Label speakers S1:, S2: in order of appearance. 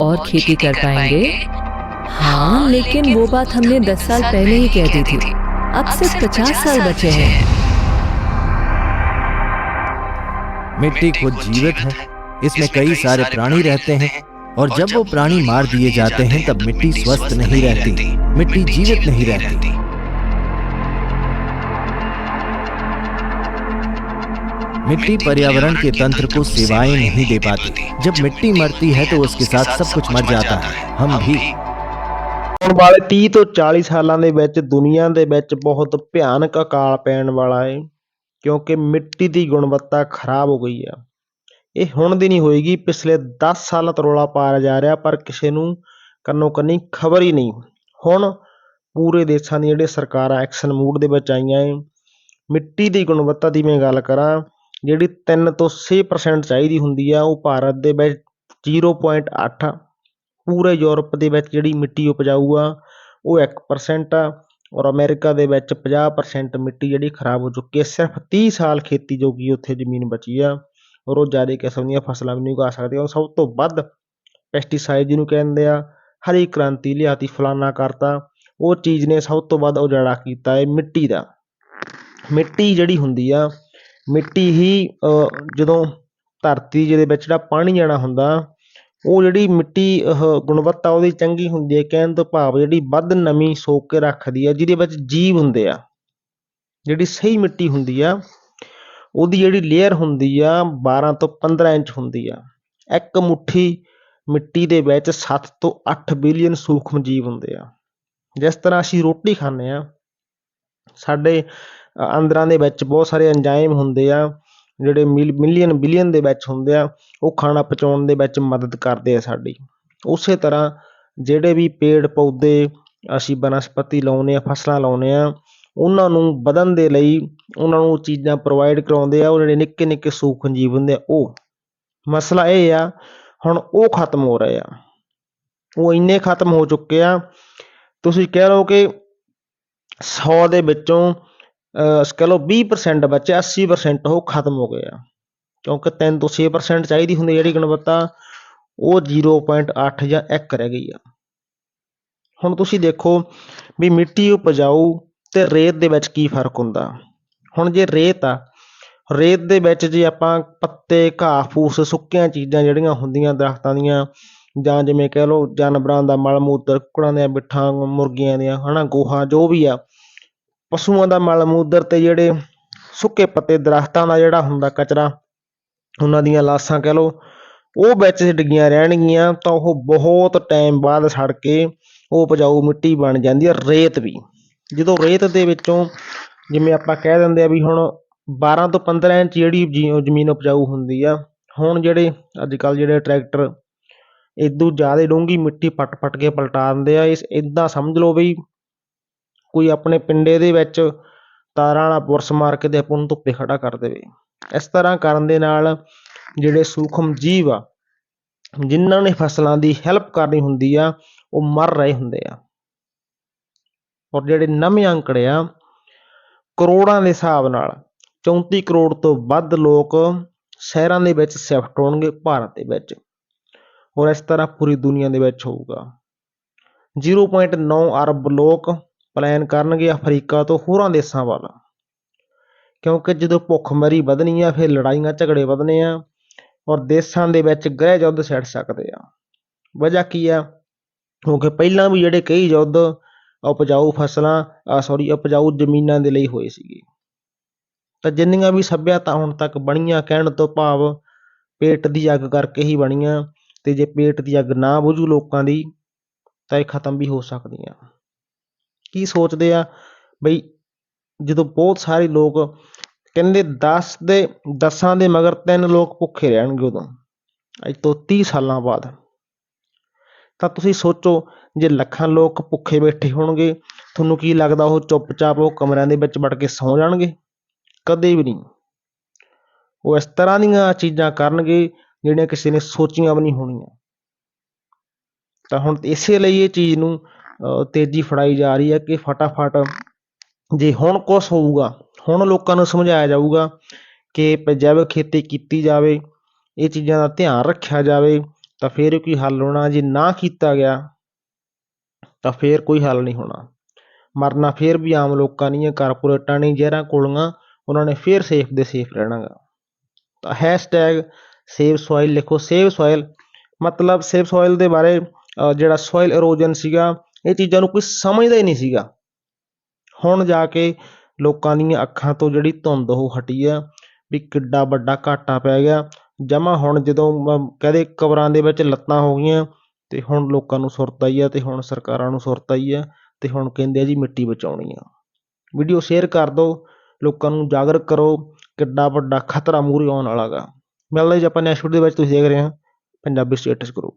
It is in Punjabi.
S1: और खेती कर पाएँगे। हाँ लेकिन वो बात हमने दस साल पहले ही कह दी थी। अब सिर्फ़ पचास साल बचे हैं।
S2: मिट्टी खुद जीवित है। इसमें कई सारे प्राणी रहते हैं और जब वो प्राणी मार दिए जाते हैं तब मिट्टी स्वस्थ नहीं रहती। मिट्टी जीवित नहीं रहती। मिट्टी पर्यावरण के तंत्र को सेवाएं नहीं दे पाती जब मिट्टी मरती है तो उसके साथ सब कुछ मर जाता है हम भी
S3: ਆਉਣ ਵਾਲੇ 30 ਤੋਂ 40 ਸਾਲਾਂ ਦੇ ਵਿੱਚ ਦੁਨੀਆ ਦੇ ਵਿੱਚ ਬਹੁਤ ਭਿਆਨਕ ਅਕਾਲ ਪੈਣ ਵਾਲਾ ਹੈ ਕਿਉਂਕਿ ਮਿੱਟੀ ਦੀ ਗੁਣਵੱਤਾ ਖਰਾਬ ਹੋ ਗਈ ਆ ਇਹ ਹੁਣ ਦੀ ਨਹੀਂ ਹੋਏਗੀ ਪਿਛਲੇ 10 ਸਾਲਾਂ ਤੋਂ ਰੌਲਾ ਪਾਇਆ ਜਾ ਰਿਹਾ ਪਰ ਕਿਸੇ ਨੂੰ ਕੰਨੋ ਕੰਨੀ ਖਬਰ ਹੀ ਨਹੀਂ ਹੁਣ ਪੂਰੇ ਦੇਸ਼ਾਂ ਦੀਆਂ ਜਿਹੜੀਆਂ ਸਰਕਾਰਾਂ ਐਕਸ਼ਨ ਮੂਡ ਦੇ ਵਿੱਚ ਆਈਆਂ ਏ ਮਿੱਟੀ ਦੀ ਗੁਣਵੱਤਾ ਦੀ ਮੈਂ ਗੱਲ ਕਰਾਂ ਜਿਹੜੀ ਤਿੰਨ ਤੋਂ 6% ਚਾਹੀਦੀ ਹੁੰਦੀ ਆ, ਉਹ ਭਾਰਤ ਦੇ ਵਿੱਚ 0.8 ਪੂਰੇ ਯੂਰਪ ਦੇ ਵਿੱਚ ਜਿਹੜੀ ਮਿੱਟੀ ਉਪਜਾਊ ਆ ਉਹ 1% ਆ ਔਰ ਅਮੈਰੀਕਾ ਦੇ ਵਿੱਚ 50% ਮਿੱਟੀ ਜਿਹੜੀ ਖਰਾਬ ਹੋ ਚੁੱਕੀ ਹੈ ਸਿਰਫ ਤੀਹ ਸਾਲ ਖੇਤੀ ਜੋਗੀ ਉੱਥੇ ਜ਼ਮੀਨ ਬਚੀ ਆ ਔਰ ਉਹ ਜ਼ਿਆਦਾ ਕਿਸਮ ਦੀਆਂ ਫਸਲਾਂ ਵੀ ਨਹੀਂ ਉਗਾ ਸਕਦੇ। ਔਰ ਸਭ ਤੋਂ ਵੱਧ ਪੈਸਟੀਸਾਈਡ ਜਿਹਨੂੰ ਕਹਿੰਦੇ ਆ, ਹਰੀ ਕ੍ਰਾਂਤੀ ਲਿਆਤੀ, ਫਲਾਨਾ ਕਰਤਾ। ਉਹ ਚੀਜ਼ ਨੇ ਸਭ ਤੋਂ ਵੱਧ ਉਜਾੜਾ ਕੀਤਾ ਹੈ ਮਿੱਟੀ ਦਾ। ਮਿੱਟੀ ਜਿਹੜੀ ਹੁੰਦੀ ਆ ਮਿੱਟੀ ਹੀ ਅਹ, ਜਦੋਂ ਧਰਤੀ ਜਿਹਦੇ ਵਿੱਚ ਜਿਹੜਾ ਪਾਣੀ ਜਾਣਾ ਹੁੰਦਾ ਉਹ ਜਿਹੜੀ ਮਿੱਟੀ ਉਹ ਗੁਣਵੱਤਾ ਉਹਦੀ ਚੰਗੀ ਹੁੰਦੀ ਹੈ ਕਹਿਣ ਤੋਂ ਭਾਵ ਜਿਹੜੀ ਵੱਧ ਨਮੀ ਸੋਕ ਕੇ ਰੱਖਦੀ ਹੈ ਜਿਹਦੇ ਵਿੱਚ ਜੀਵ ਹੁੰਦੇ ਆ ਜਿਹੜੀ ਸਹੀ ਮਿੱਟੀ ਹੁੰਦੀ ਆ ਉਹਦੀ ਜਿਹੜੀ ਲੇਅਰ ਹੁੰਦੀ ਆ 12 ਤੋਂ 15 ਇੰਚ ਹੁੰਦੀ ਆ। ਇੱਕ ਮੁੱਠੀ ਮਿੱਟੀ ਦੇ ਵਿੱਚ 7 ਤੋਂ 8 ਬਿਲੀਅਨ ਸੂਖਮ ਜੀਵ ਹੁੰਦੇ ਆ। ਜਿਸ ਤਰ੍ਹਾਂ ਅਸੀਂ ਰੋਟੀ ਖਾਂਦੇ ਆ ਸਾਡੇ ਅੰਦਰਾਂ ਦੇ ਵਿੱਚ ਬਹੁਤ ਸਾਰੇ ਐਂਜ਼ਾਈਮ ਹੁੰਦੇ ਆ, ਜਿਹੜੇ ਮਿਲੀਅਨ ਬਿਲੀਅਨ ਦੇ ਵਿੱਚ ਹੁੰਦੇ ਆ, ਉਹ ਖਾਣਾ ਪਚਾਉਣ ਦੇ ਵਿੱਚ ਮਦਦ ਕਰਦੇ ਆ ਸਾਡੀ। ਉਸੇ ਤਰ੍ਹਾਂ ਜਿਹੜੇ ਵੀ ਪੇੜ ਪੌਦੇ ਅਸੀਂ ਬਨਸਪਤੀ ਲਾਉਂਦੇ ਆ, ਫਸਲਾਂ ਲਾਉਂਦੇ ਆ, ਉਹਨਾਂ ਨੂੰ ਵਧਣ ਦੇ ਲਈ ਉਹਨਾਂ ਨੂੰ ਚੀਜ਼ਾਂ ਪ੍ਰੋਵਾਈਡ ਕਰਾਉਂਦੇ ਆ, ਉਹ ਜਿਹੜੇ ਨਿੱਕੇ ਨਿੱਕੇ ਸੂਖਮ ਜੀਵ ਹੁੰਦੇ ਆ, ਉਹ। ਮਸਲਾ ਇਹ ਆ, ਹੁਣ ਉਹ ਖਤਮ ਹੋ ਰਹੇ ਆ। ਉਹ ਇੰਨੇ ਖਤਮ ਹੋ ਚੁੱਕੇ ਆ, ਤੁਸੀਂ ਕਹਿ ਲਓ ਕਿ 100 ਦੇ ਵਿੱਚੋਂ ਕਹਿ ਲਓ 20% ਬਚੇ 80% ਉਹ ਖਤਮ ਹੋ ਗਏ ਆ। ਕਿਉਂਕਿ 3 ਤੋਂ 6% ਚਾਹੀਦੀ ਹੁੰਦੀ ਜਿਹੜੀ ਗੁਣਵੱਤਾ, ਉਹ 0.8 ਜਾਂ 1 ਰਹਿ ਗਈ ਆ। ਹੁਣ ਤੁਸੀਂ ਦੇਖੋ ਵੀ ਮਿੱਟੀ ਉਪਜਾਊ ਤੇ ਰੇਤ ਦੇ ਵਿੱਚ ਕੀ ਫ਼ਰਕ ਹੁੰਦਾ? ਹੁਣ ਜੇ ਰੇਤ ਆ, ਰੇਤ ਦੇ ਵਿੱਚ ਜੇ ਆਪਾਂ ਪੱਤੇ, ਘਾਹ, ਫੂਸ, ਸੁੱਕੀਆਂ ਚੀਜ਼ਾਂ ਜਿਹੜੀਆਂ ਹੁੰਦੀਆਂ ਦਰਖਤਾਂ ਦੀਆਂ, ਜਾਂ ਜਿਵੇਂ ਕਹਿ ਲਓ ਜਾਨਵਰਾਂ ਦਾ ਮਲ ਮੂਤਰ ਕੁੱਕੜਾਂ ਦੀਆਂ ਬਿੱਠਾਂ, ਮੁਰਗੀਆਂ ਦੀਆਂ, ਹਨਾ, ਗੋਹਾ, ਜੋ ਵੀ ਆ ਪਸ਼ੂਆਂ ਦਾ ਮਲ ਮੂਤਰ ਤੇ ਜਿਹੜੇ ਸੁੱਕੇ ਪੱਤੇ ਦਰਖਤਾਂ ਦਾ ਜਿਹੜਾ ਹੁੰਦਾ ਕਚਰਾ, ਉਹਨਾਂ ਦੀਆਂ ਲਾਸ਼ਾਂ ਕਹਿ ਲਓ, ਉਹ ਵਿੱਚ ਡਿੱਗੀਆਂ ਰਹਿਣਗੀਆਂ ਤਾਂ ਉਹ ਬਹੁਤ ਟਾਈਮ ਬਾਅਦ ਸੜ ਕੇ ਉਹ ਉਪਜਾਊ ਮਿੱਟੀ ਬਣ ਜਾਂਦੀ ਹੈ ਰੇਤ ਵੀ। ਜਦੋਂ ਰੇਤ ਦੇ ਵਿੱਚੋਂ ਜਿਵੇਂ ਆਪਾਂ ਕਹਿ ਦਿੰਦੇ ਆ ਵੀ ਹੁਣ 12 ਤੋਂ 15 ਇੰਚ ਜਿਹੜੀ ਜੀ- ਜ਼ਮੀਨ ਉਪਜਾਊ ਹੁੰਦੀ ਆ, ਹੁਣ ਜਿਹੜੇ ਅੱਜ ਕੱਲ ਜਿਹੜੇ ਟਰੈਕਟਰ ਇਦੋਂ ਜ਼ਿਆਦਾ ਡੂੰਘੀ ਮਿੱਟੀ ਪੱਟ ਪੱਟ ਕੇ ਪਲਟਾ ਦਿੰਦੇ ਆ, ਇਸ ਇਦਾਂ ਸਮਝ ਲਓ ਵੀ ਕੋਈ ਆਪਣੇ ਪਿੰਡੇ ਦੇ ਵਿੱਚ ਤਾਰਾਂ ਵਾਲਾ ਬੁਰਸ ਮਾਰ ਕੇ ਤੇ ਆਪਾਂ ਨੂੰ ਧੁੱਪੇ ਖੜਾ ਕਰ ਦੇਵੇ। ਇਸ ਤਰ੍ਹਾਂ ਕਰਨ ਦੇ ਨਾਲ ਜਿਹੜੇ ਸੂਖਮ ਜੀਵ ਆ, ਜਿਨ੍ਹਾਂ ਨੇ ਫਸਲਾਂ ਦੀ ਹੈਲਪ ਕਰਨੀ ਹੁੰਦੀ ਆ, ਉਹ ਮਰ ਰਹੇ ਹੁੰਦੇ ਆ। ਔਰ ਜਿਹੜੇ ਨਵੇਂ ਅੰਕੜੇ ਆ, ਕਰੋੜਾਂ ਦੇ ਹਿਸਾਬ ਨਾਲ 34 ਕਰੋੜ ਤੋਂ ਵੱਧ ਲੋਕ ਸ਼ਹਿਰਾਂ ਦੇ ਵਿੱਚ ਸ਼ਿਫਟ ਹੋਣਗੇ ਭਾਰਤ ਦੇ ਵਿੱਚ। ਔਰ ਇਸ ਤਰ੍ਹਾਂ ਪੂਰੀ ਦੁਨੀਆ ਦੇ ਵਿੱਚ ਹੋਊਗਾ। 0.9 ਅਰਬ ਲੋਕ ਪਲਾਨ ਕਰਨਗੇ ਅਫਰੀਕਾ ਤੋਂ ਹੋਰਾਂ ਦੇਸ਼ਾਂ ਵੱਲ। ਕਿਉਂਕਿ ਜਦੋਂ ਭੁੱਖਮਰੀ ਵਧਣੀ ਆ, ਫਿਰ ਲੜਾਈਆਂ ਝਗੜੇ ਵਧਣੇ ਆ ਔਰ ਦੇਸ਼ਾਂ ਦੇ ਵਿੱਚ ਗ੍ਰਹਿ ਯੁੱਧ ਛਿੜ ਸਕਦੇ ਆ। ਵਜ੍ਹਾ ਕੀ ਆ? ਕਿਉਂਕਿ ਪਹਿਲਾਂ ਵੀ ਜਿਹੜੇ ਕਈ ਯੁੱਧ ਉਪਜਾਊ ਫਸਲਾਂ ਆ ਸੌਰੀ ਉਪਜਾਊ ਜ਼ਮੀਨਾਂ ਦੇ ਲਈ ਹੋਏ ਸੀਗੇ। ਤਾਂ ਜਿੰਨੀਆਂ ਵੀ ਸੱਭਿਅਤਾ ਹੁਣ ਤੱਕ ਬਣੀਆਂ, ਕਹਿਣ ਤੋਂ ਭਾਵ ਪੇਟ ਦੀ ਅੱਗ ਕਰਕੇ ਹੀ ਬਣੀਆਂ ਤੇ ਜੇ ਪੇਟ ਦੀ ਅੱਗ ਨਾ ਬੁਝੂ ਲੋਕਾਂ ਦੀ, ਤਾਂ ਇਹ ਖਤਮ ਵੀ ਹੋ ਸਕਦੀਆਂ। ਕੀ ਸੋਚਦੇ ਆ? ਬਈ ਜਦੋਂ ਬਹੁਤ ਸਾਰੇ ਲੋਕ ਕਹਿੰਦੇ 10 ਦੇ 10 ਦੇ ਮਗਰ ਤਿੰਨ ਲੋਕ ਭੁੱਖੇ ਰਹਿਣਗੇ ਉਦੋਂ, ਅੱਜ ਤੋਂ 30 ਸਾਲਾਂ ਬਾਅਦ। ਤਾਂ ਤੁਸੀਂ ਸੋਚੋ, ਜੇ ਲੱਖਾਂ ਲੋਕ ਭੁੱਖੇ ਬੈਠੇ ਹੋਣਗੇ, ਤੁਹਾਨੂੰ ਕੀ ਲੱਗਦਾ ਉਹ ਚੁੱਪਚਾਪ ਉਹ ਕਮਰਿਆਂ ਦੇ ਵਿੱਚ ਵੜ ਕੇ ਸੌਂ ਜਾਣਗੇ? ਕਦੇ ਵੀ ਨਹੀਂ। ਉਹ ਇਸ ਤਰ੍ਹਾਂ ਦੀਆਂ ਚੀਜ਼ਾਂ ਕਰਨਗੇ, ਜਿਹੜੀਆਂ ਕਿਸੇ ਨੇ ਸੋਚੀਆਂ ਵੀ ਨਹੀਂ ਹੋਣੀਆਂ। ਤਾਂ ਹੁਣ ਇਸੇ ਲਈ ਇਹ ਚੀਜ਼ ਨੂੰ ਤੇਜ਼ੀ ਫੜਾਈ ਜਾ ਰਹੀ ਹੈ ਕਿ ਫਟਾਫਟ ਜੇ ਹੁਣ ਕੁਛ ਹੋਊਗਾ, ਹੁਣ ਲੋਕਾਂ ਨੂੰ ਸਮਝਾਇਆ ਜਾਊਗਾ ਕਿ ਜੈਵਿਕ ਖੇਤੀ ਕੀਤੀ ਜਾਵੇ, ਇਹ ਚੀਜ਼ਾਂ ਦਾ ਧਿਆਨ ਰੱਖਿਆ ਜਾਵੇ, ਤਾਂ ਫਿਰ ਕੋਈ ਹੱਲ ਹੋਣਾ, ਜੇ ਨਾ ਕੀਤਾ ਗਿਆ, ਤਾਂ ਫਿਰ ਕੋਈ ਹੱਲ ਨਹੀਂ ਹੋਣਾ। ਮਰਨਾ ਫਿਰ ਵੀ ਆਮ ਲੋਕਾਂ ਨਹੀਂ ਹੈ ਕਾਰਪੋਰੇਟਾਂ ਨੇ, ਜ਼ਹਿਰਾਂ ਕੋਲੀਆਂ, ਉਹਨਾਂ ਨੇ ਫਿਰ ਸੇਫ ਦੇ ਸੇਫ ਰਹਿਣਾਗਾ। ਤਾਂ ਹੈਸ਼ਟੈਗ ਸੇਵ ਸੋਇਲ ਲਿਖੋ। ਸੇਵ ਸੋਇਲ ਮਤਲਬ ਸੇਵ ਸੋਇਲ ਦੇ ਬਾਰੇ ਜਿਹੜਾ ਸੋਇਲ ਇਰੋਜਨ ਸੀਗਾ ਇਹ ਚੀਜ਼ਾਂ ਨੂੰ ਕੋਈ ਸਮਝਦਾ ਹੀ ਨਹੀਂ ਸੀਗਾ। ਹੁਣ ਜਾ ਕੇ ਲੋਕਾਂ ਦੀਆਂ ਅੱਖਾਂ ਤੋਂ ਜਿਹੜੀ ਧੁੰਦ ਉਹ ਹਟੀ ਆ, ਵੀ ਕਿੱਡਾ ਵੱਡਾ ਘਾਟਾ ਪੈ ਗਿਆ। ਜਮਾ ਹੁਣ ਜਦੋਂ ਮ- ਕਹਦੇ ਕਬਰਾਂ ਦੇ ਵਿੱਚ ਲੱਤਾਂ ਹੋ ਗਈਆਂ, ਤੇ ਹੁਣ ਲੋਕਾਂ ਨੂੰ ਸੁਰਤ ਆਈ ਆ, ਤੇ ਹੁਣ ਸਰਕਾਰਾਂ ਨੂੰ ਸੁਰਤ ਆਈ ਆ, ਤੇ ਹੁਣ ਕਹਿੰਦੇ ਆ ਜੀ ਮਿੱਟੀ ਬਚਾਉਣੀ ਆ। ਵੀਡੀਓ ਸ਼ੇਅਰ ਕਰ ਦਿਓ ਲੋਕਾਂ ਨੂੰ ਜਾਗਰੂਕ ਕਰੋ, ਕਿੱਡਾ ਵੱਡਾ ਖਤਰਾ ਮੂਹਰੇ ਆਉਣ ਵਾਲਾ ਗਾ। ਮਿਲਦੇ ਜੀ ਆਪਾਂ ਨੈਕਸਟ ਵੀਡੀਓ ਦੇ ਵਿੱਚ, ਤੁਸੀਂ ਦੇਖ ਰਹੇ ਹੋ ਪੰਜਾਬੀ ਸਟੇਟਸ ਗਰੁੱਪ